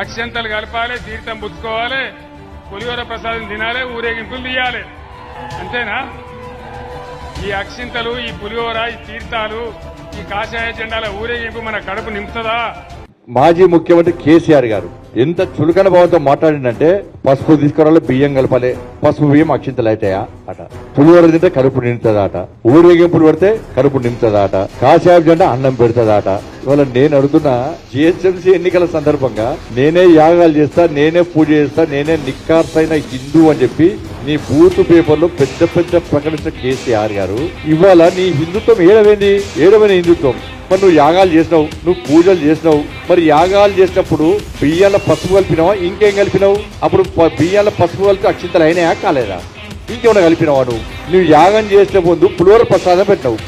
అక్షంతలు కలపాలి తీర్థం పుచ్చుకోవాలి పులిహోర ప్రసాదం తినాలి ఊరేగింపులు తీయాలి. అంతేనా? ఈ అక్షింతలు ఈ పులిహోర ఈ తీర్థాలు ఈ కాషాయ జెండాల ఊరేగింపు మన కడుపు నింపుతుందా? మాజీ ముఖ్యమంత్రి కేసీఆర్ గారు ఎంత చులకన భావంతో మాట్లాడిందంటే పసుపు తీసుకురాలి బియ్యం కలపాలి పసుపు బియ్యం అక్షింతలు అవుతాయా అట. పులివర తింటే కడుపు నింపుతుందాట. ఊరేగింపులు పెడితే కడుపు నింపుతుందాట. అట కాషాయం జెండా అన్నం పెడుతుందాట. ఇవాళ నేను అడుగుతున్న జిహెచ్ఎంసీ ఎన్నికల సందర్భంగా నేనే యాగాలు చేస్తా నేనే పూజ చేస్తా నేనే నిక్కార్సైన హిందూ అని చెప్పి నీ బూత్ పేపర్లో పెద్ద పెద్ద ప్రకటించిన కేసీఆర్ గారు ఇవాళ నీ హిందుత్వం ఏడవైంది? ఏడవైన హిందుత్వం? మరి నువ్వు యాగాలు చేసినావు నువ్వు పూజలు చేసినావు. మరి యాగాలు చేసినప్పుడు బియ్యాల పసుపు కలిపినావా? ఇంకేం కలిపినావు? అప్పుడు బియ్యాల పసుపు కలిపి అక్షింతలు అయినాయా కాలేదా? ఇంకేమైనా కలిపినావా నువ్వు? నువ్వు యాగం చేసిన ముందు పులిహోర ప్రసాదం పెట్టినావు.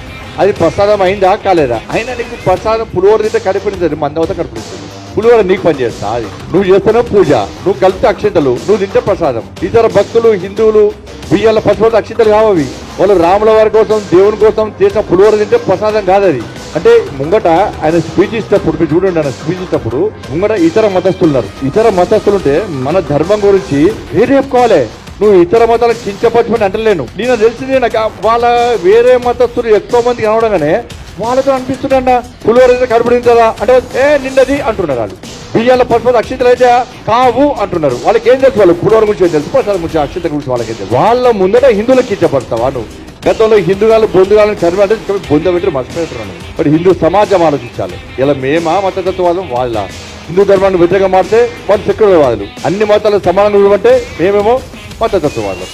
అది ప్రసాదం అయిందా కాలేదా? అయినా నీకు ప్రసాదం పులిహోర తింటే కనిపించదు మందవత కనిపిస్తుంది పులిహోర నీకు పనిచేస్తా అది. నువ్వు చేస్తున్నావు పూజ నువ్వు కలిపితే అక్షింతలు నువ్వు తింటే ప్రసాదం. ఇతర భక్తులు హిందువులు బియ్యాల పసుపు అక్షింతలు కావవి. వాళ్ళు రాముల వారి కోసం దేవుని కోసం చేసిన పులిహోర తింటే ప్రసాదం కాదది. అంటే ముంగట ఆయన స్పీచ్ ఇచ్చేటప్పుడు మీరు చూడండి ఆయన స్పీచ్ ఇచ్చేటప్పుడు ముంగట ఇతర మతస్థులు ఉన్నారు. ఇతర మతస్థులు ఉంటే మన ధర్మం గురించి వేరే చెప్పుకోవాలి? నువ్వు ఇతర మతాలకు కించపరచమని అంటలేను. నేను తెలిసింది నాకు వాళ్ళ వేరే మతస్థులు ఎక్కువ మంది కనవడంగానే వాళ్ళతో అనిపిస్తుండ పులివరైతే అయితే అంటే ఏ నిన్నది అంటున్నారు వాళ్ళు. బియ్యాల పసుపు అక్షింతలు అయితే కావు అంటున్నారు. వాళ్ళకి ఏం తెలుసు వాళ్ళు? పులిహోర గురించి ఏం తెలుసు? ప్రసాదం గురించి అక్షింతల గురించి వాళ్ళకి ఏం తెలుసు? వాళ్ళ ముందట హిందువులకు కించపడతావా నువ్వు? గతంలో హిందువులు బొందుగాలను చదివి అంటే ఇక్కడ బొంద మర్చిపోతున్నాను మరి హిందూ సమాజం ఆలోచించాలి. ఇలా మేమా మతతత్వవాదం వాళ్ళ? హిందూ ధర్మాన్ని వ్యతిరేకంగా మారితే వాళ్ళు సెక్యులర్వాదులు అన్ని మతాలు సమానంగా ఉండమంటే మేమేమో మతతత్వవాదం